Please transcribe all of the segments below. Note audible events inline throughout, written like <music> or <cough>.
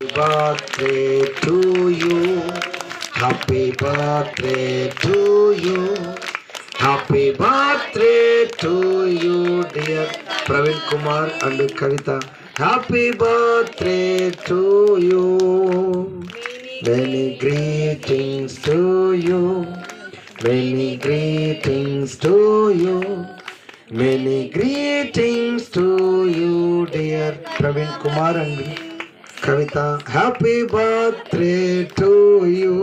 birthday to you. Happy birthday to you. Happy birthday to you, dear Praveen Kumar and Kavita. Happy birthday to you. Many greetings to you. Many greetings to you. Many greetings to you, dear Praveen Kumar and Kavitha happy birthday to you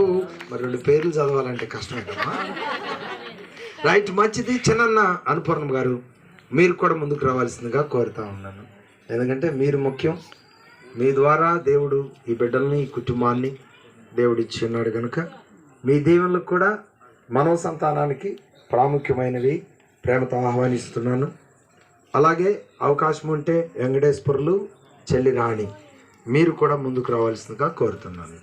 మరి రెండు పేర్లు చదవాలంటే కష్టమేటమ్మా right మంచిది చిన్నన్న అనుపూర్ణం గారు మీరు కూడా ముందుకు రావాల్సిందిగా కోరుతా ఉన్నాను. ఎందుకంటే మీరు ముఖ్యం. మీ ద్వారా దేవుడు ఈ బిడ్డల్ని ఈ కుటుంబాన్ని దేవుడు ఇచ్చి ఉన్నాడు కనుక మీ దీవెనలకు కూడా మనవ సంతానానికి ప్రాముఖ్యమైనవి. ప్రేమతో ఆహ్వానిస్తున్నాను. అలాగే అవకాశం ఉంటే వెంకటేశ్వరులు చెల్లి రాణి. మీరు కూడా ముందుకు రావాల్సిందిగా కోరుతున్నాను.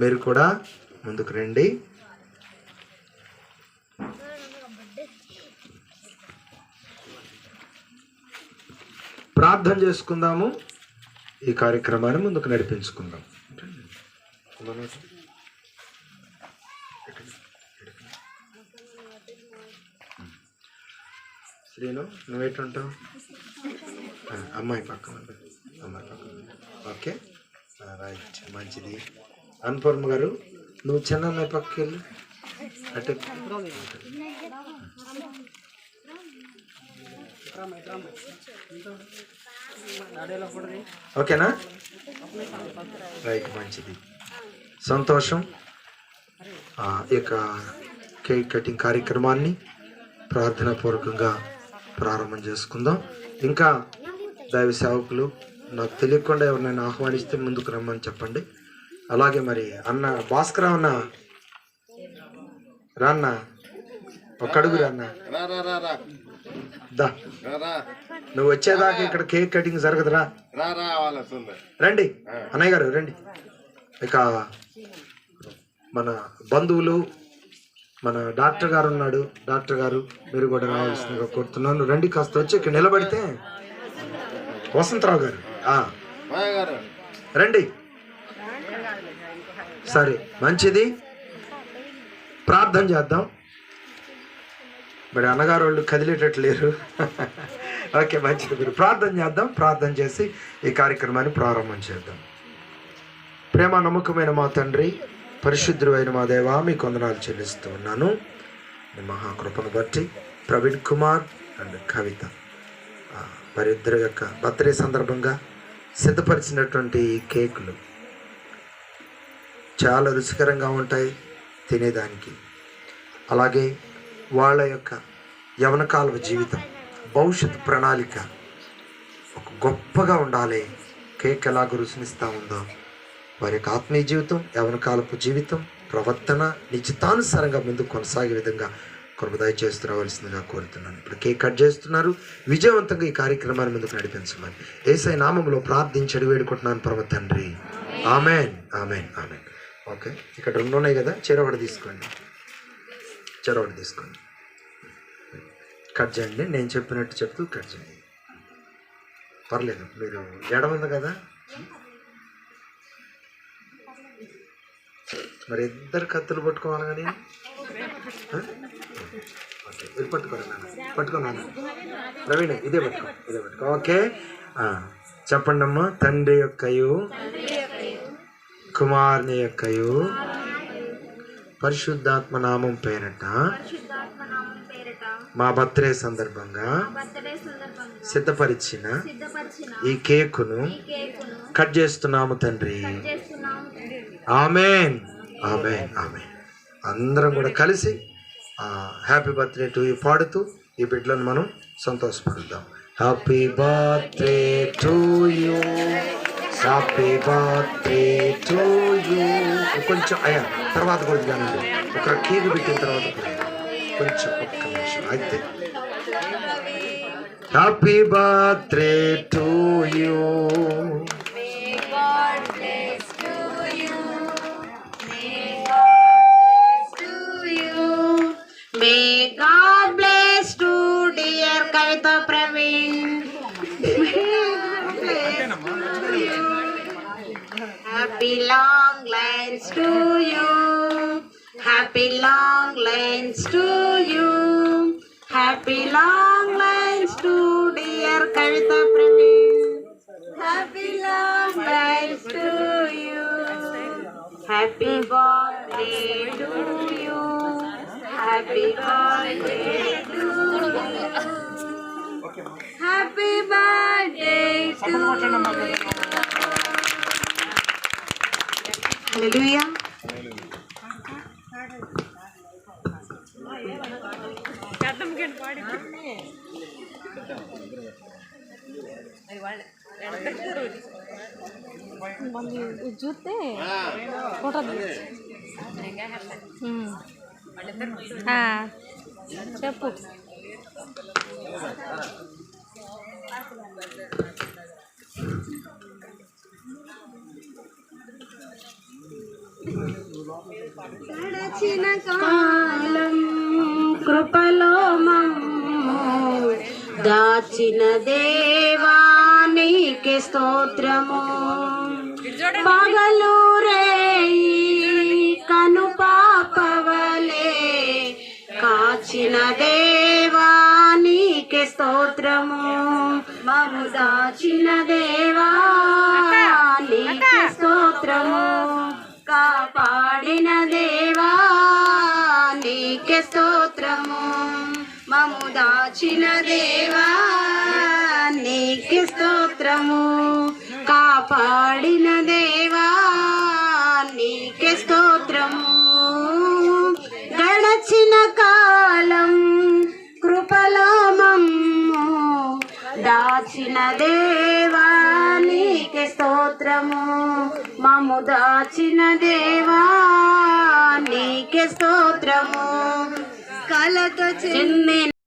మీరు కూడా ముందుకు రండి. ప్రార్థన చేసుకుందాము. ఈ కార్యక్రమాన్ని ముందుకు నడిపించుకుందాం. శ్రీను నువ్వేటుంటావు? అమ్మాయి పక్కన అమ్మాయి పక్కన ఓకే? రైట్. మంచిది. అనుపర్మ గారు నువ్వు చిన్న అమ్మాయి పక్కకి వెళ్ళి? అటు ఓకేనా? రైట్ మంచిది. సంతోషం. ఈ యొక్క కేక్ కటింగ్ కార్యక్రమాన్ని ప్రార్థనాపూర్వకంగా ప్రారంభం చేసుకుందాం. ఇంకా దైవ సేవకులు నాకు తెలియకుండా ఎవరినైనా ఆహ్వానిస్తే ముందుకు రమ్మని చెప్పండి. అలాగే మరి అన్న భాస్కర్ అన్న. రాన్న ఒక అడుగు రాన్న రా రా రా రా. దా. నువ్వు వచ్చేదాకా ఇక్కడ కేక్ కటింగ్ జరగదురా రండి. అన్నయ్య గారు రండి. ఇక మన బంధువులు మన డాక్టర్ గారు ఉన్నాడు. డాక్టర్ గారు మీరు కూడా రావాల్సిందిగా కోరుతున్నాను. రండి కాస్త వచ్చి ఇక్కడ నిలబడితే వసంతరావు గారు? రండి. సరే మంచిది. ప్రార్థన చేద్దాం. మరి అన్నగారు వాళ్ళు కదిలేటట్లు లేరు <laughs> ఓకే మంచిది మీరు ప్రార్థన చేద్దాం. ప్రార్థన చేసి ఈ కార్యక్రమాన్ని ప్రారంభం చేద్దాం. ప్రేమ నమ్మకమైన మా తండ్రి పరిశుద్ధుడు అయిన మా దేవా మీ కొందనాలు చెల్లిస్తూ ఉన్నాను. మీ మహాకృపను బట్టి ప్రవీణ్ కుమార్ అండ్ కవిత. ఆ, వారిద్దరి యొక్క బర్త్డే సందర్భంగా సిద్ధపరిచినటువంటి ఈ కేకులు చాలా రుచికరంగా ఉంటాయి తినేదానికి. అలాగే వాళ్ళ యొక్క యవనకాల జీవితం భవిష్యత్ ప్రణాళిక ఒక గొప్పగా ఉండాలి. కేక్ ఎలాగ రుచినిస్తూ ఉందో వారి యొక్క ఆత్మీయ జీవితం యవనకాలపు జీవితం ప్రవర్తన నిశ్చితానుసారంగా ముందు కొనసాగే విధంగా కొరకు దయచేసి రావాల్సిందిగా కోరుతున్నాను. ఇప్పుడు కేక్ కట్ చేస్తున్నారు. విజయవంతంగా ఈ కార్యక్రమాన్ని ముందుకు నడిపించమని. ఏసై నామంలో ప్రార్థించడి వేడుకుంటున్నాను పరమ తండ్రి. ఆమెన్. ఆమెన్. ఆమెన్. ఓకే. ఇక్కడ రెండు ఉన్నాయి కదా? చెరవడ తీసుకోండి. చెరవడ తీసుకోండి. కట్ చేయండి. నేను చెప్పినట్టు చెప్తూ కట్ చేయండి. పర్లేదు. మీరు ఎడం ఉంది కదా? మరి ఇద్దరు కత్తులు పట్టుకోవాలి కానీ? ఇది పట్టుకోండి నాన్న పట్టుకో నాన్న ప్రవీణ్ ఇదే పట్టుకో ఇదే పట్టుకో ఓకే చెప్పండి అమ్మా తండ్రి యొక్కయు కుమారుని యొక్కయు పరిశుద్ధాత్మ నామం పేరట. మా బర్త్డే సందర్భంగా. సిద్ధపరిచిన ఈ కేకును కట్ చేస్తున్నాము తండ్రి. ఆమెన్. ఆమెన్. ఆమెన్. అందరం కూడా కలిసి హ్యాపీ బర్త్డే టు యూ పాడుతూ ఈ బిడ్డలను మనం సంతోషపడుద్దాం happy birthday to you happy birthday to you కొంచెం అయ్యా తర్వాత కూడా కానండి ఒక కేక్ పెట్టిన తర్వాత కొంచెం ఒక్క నిమిషం. అయితే. హ్యాపీ బర్త్డే టు యూ తో Praveen happy long lives to you happy long lives to you happy long lives to dear Kavitha Praveen happy long lives to you happy birthday to you happy birthday Happy birthday to you. Hallelujah. చూస్తే photo చెప్పు గడచిన కాలం కృపలో మమ్ము దాచిన దేవానికి స్తోత్రము. పగలు స్తోత్రము. మము దాచిన దేవానికి స్తోత్రము. కాపాడిన దేవా నీకే స్తోత్రము. మము దాచిన దేవా నీకే స్తోత్రము. కాపాడిన దేవా నీకే స్తోత్రము. గడచిన కాలం దాచిన దేవానికి స్తోత్రము. మము దాచిన దేవా నీకే స్తోత్రము. కలతో చెందిన